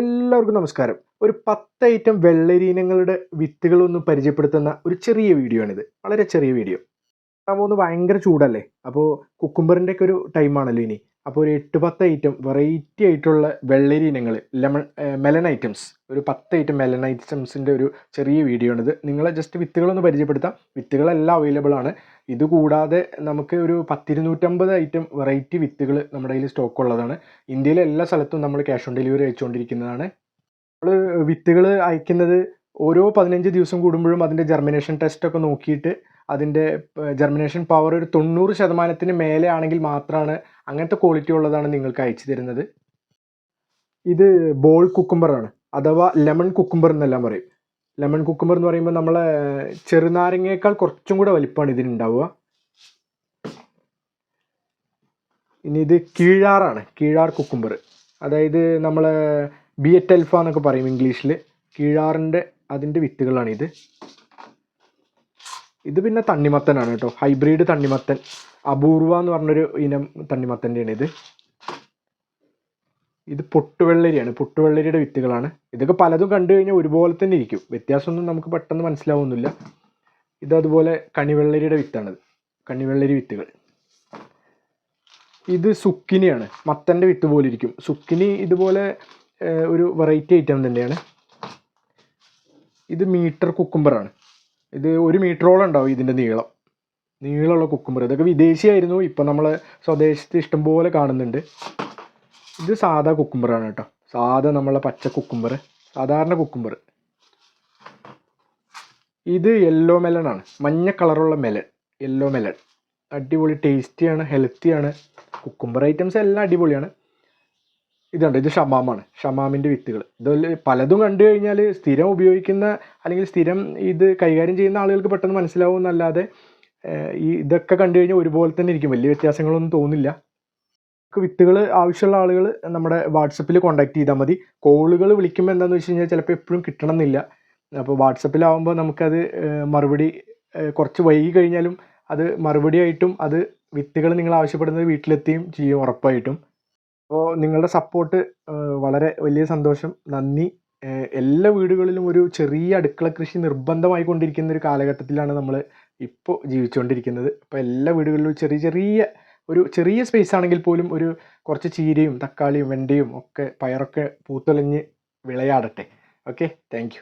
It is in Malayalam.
എല്ലാവർക്കും നമസ്കാരം. ഒരു പത്ത് ഐറ്റം വെള്ളരീനങ്ങളുടെ വിത്തുകളൊന്ന് പരിചയപ്പെടുത്തുന്ന ഒരു ചെറിയ വീഡിയോ ആണിത് വളരെ ചെറിയ വീഡിയോ. പോകുന്നത് ഭയങ്കര ചൂടല്ലേ? അപ്പോൾ കുക്കുംബറിന്റെ ഒക്കെ ഒരു ടൈമാണല്ലോ ഇനി. അപ്പോൾ ഒരു എട്ട് പത്ത് ഐറ്റം വെറൈറ്റി ആയിട്ടുള്ള വെള്ളരി ഇനങ്ങൾ ലെമൺ മെലൺ ഐറ്റംസ് ഒരു പത്ത് ഐറ്റം മെലൺ ഐറ്റംസിന്റെ ഒരു ചെറിയ വീഡിയോ ആണിത് നിങ്ങളെ ജസ്റ്റ് വിത്തുകളൊന്ന് പരിചയപ്പെടുത്താം. വിത്തുകളെല്ലാം അവൈലബിൾ ആണ്. ഇത് കൂടാതെ നമുക്ക് ഒരു പത്തിരുന്നൂറ്റമ്പത് ഐറ്റം വെറൈറ്റി വിത്തുകൾ നമ്മുടെ കയ്യിൽ സ്റ്റോക്ക് ഉള്ളതാണ്. ഇന്ത്യയിലെ എല്ലാ സ്ഥലത്തും നമ്മൾ ക്യാഷ് ഓൺ ഡെലിവറി അയച്ചുകൊണ്ടിരിക്കുന്നതാണ്. നമ്മൾ വിത്തുകൾ അയക്കുന്നത് ഓരോ പതിനഞ്ച് ദിവസം കൂടുമ്പോഴും അതിന്റെ ജെർമിനേഷൻ ടെസ്റ്റ് ഒക്കെ നോക്കിയിട്ട് അതിന്റെ ജെർമിനേഷൻ പവർ ഒരു തൊണ്ണൂറ് ശതമാനത്തിന് മേലെ ആണെങ്കിൽ മാത്രമാണ് അങ്ങനത്തെ ക്വാളിറ്റി ഉള്ളതാണ് നിങ്ങൾക്ക് അയച്ചു തരുന്നത്. ഇത് ബോൾ കുക്കുംബറാണ് അഥവാ ലെമൺ കുക്കുംബർ എന്നെല്ലാം പറയും. ലെമൺ കുക്കുംബർ എന്ന് പറയുമ്പോൾ നമ്മളെ ചെറുനാരങ്ങയേക്കാൾ കുറച്ചും കൂടെ വലിപ്പമാണ് ഇതിനുണ്ടാവുക. ഇനി ഇത് കീഴാറാണ് കീഴാർ കുക്കുംബർ അതായത് നമ്മൾ ബി എറ്റ് എൽഫ എന്നൊക്കെ പറയും ഇംഗ്ലീഷിൽ കീഴാറിന്റെ അതിന്റെ വിത്തുകളാണിത്. ഇത് പിന്നെ തണ്ണിമത്തനാണ് കേട്ടോ. ഹൈബ്രിഡ് തണ്ണിമത്തൻ. അപൂർവ എന്ന് പറഞ്ഞൊരു ഇനം തണ്ണിമത്തന്റെയാണ് ഇത്. ഇത് പൊട്ടുവെള്ളരിയാണ്. പൊട്ടുവെള്ളരിയുടെ വിത്തുകളാണ്. ഇതൊക്കെ പലതും കണ്ടു കഴിഞ്ഞാൽ ഒരുപോലെ തന്നെ ഇരിക്കും. വ്യത്യാസമൊന്നും നമുക്ക് പെട്ടെന്ന് മനസ്സിലാവുന്നില്ല. ഇത് അതുപോലെ കണിവെള്ളരിയുടെ വിത്താണിത്. കണിവെള്ളരി വിത്തുകൾ. ഇത് സുക്കിനിയാണ്. മത്തന്റെ വിത്ത് പോലെ ഇരിക്കും. സുക്കിനി ഇതുപോലെ ഒരു വെറൈറ്റി ഐറ്റം തന്നെയാണ്. ഇത് മീറ്റർ കുക്കുംബറാണ് ഇത് ഒരു മീറ്ററോളം ഉണ്ടാവും ഇതിന്റെ നീളം. നീളമുള്ള കുക്കുംബർ ഇതൊക്കെ വിദേശിയായിരുന്നു. ഇപ്പം നമ്മൾ സ്വദേശത്ത് ഇഷ്ടംപോലെ കാണുന്നുണ്ട്. ഇത് സാധാ കുക്കുംബറാണ് കേട്ടോ. സാധാ നമ്മളെ പച്ച കുക്കുംബർ സാധാരണ കുക്കുംബർ ഇത് യെല്ലോ മെലൺ ആണ്. മഞ്ഞ കളറുള്ള മെലൺ യെല്ലോ മെലൺ അടിപൊളി ടേസ്റ്റിയാണ് ഹെൽത്തിയാണ് കുക്കുംബർ ഐറ്റംസ് എല്ലാം അടിപൊളിയാണ്. ഇതുണ്ട്. ഇത് ഷമാമാണ്. ഷമാമിന്റെ വിത്തുകൾ. ഇതിൽ പലതും കണ്ടു കഴിഞ്ഞാൽ സ്ഥിരം ഉപയോഗിക്കുന്ന അല്ലെങ്കിൽ സ്ഥിരം ഇത് കൈകാര്യം ചെയ്യുന്ന ആളുകൾക്ക് പെട്ടെന്ന് മനസ്സിലാവും എന്നല്ലാതെ ഈ ഇതൊക്കെ കണ്ടു കഴിഞ്ഞാൽ ഒരുപോലെ തന്നെ ഇരിക്കും. വലിയ വ്യത്യാസങ്ങളൊന്നും തോന്നില്ല. വിത്തുകൾ ആവശ്യമുള്ള ആളുകൾ നമ്മുടെ വാട്സപ്പിൽ കോൺടാക്ട് ചെയ്താൽ മതി. കോളുകൾ വിളിക്കുമ്പോൾ എന്താണെന്ന് വെച്ച് കഴിഞ്ഞാൽ ചിലപ്പോൾ എപ്പോഴും കിട്ടണമെന്നില്ല. അപ്പോൾ വാട്സപ്പിലാവുമ്പോൾ നമുക്കത് മറുപടി കുറച്ച് വൈകി കഴിഞ്ഞാലും അത് മറുപടി ആയിട്ടും അത് വിത്തുകൾ നിങ്ങൾ ആവശ്യപ്പെടുന്നത് വീട്ടിലെത്തിയും ചെയ്യും ഉറപ്പായിട്ടും. അപ്പോൾ നിങ്ങളുടെ സപ്പോർട്ട് വളരെ വലിയ സന്തോഷം. നന്ദി. എല്ലാ വീടുകളിലും ഒരു ചെറിയ അടുക്കള കൃഷി നിർബന്ധമായി കൊണ്ടിരിക്കുന്ന ഒരു കാലഘട്ടത്തിലാണ് നമ്മൾ ഇപ്പോൾ ജീവിച്ചുകൊണ്ടിരിക്കുന്നത് അപ്പോൾ എല്ലാ വീടുകളിലും ചെറിയ ചെറിയ ഒരു ചെറിയ സ്പേസ് ആണെങ്കിൽ പോലും ഒരു കുറച്ച് ചീരയും തക്കാളിയും വെണ്ടയും ഒക്കെ പയറൊക്കെ പൂത്തൊലഞ്ഞ് വിളയാടട്ടെ. Okay thank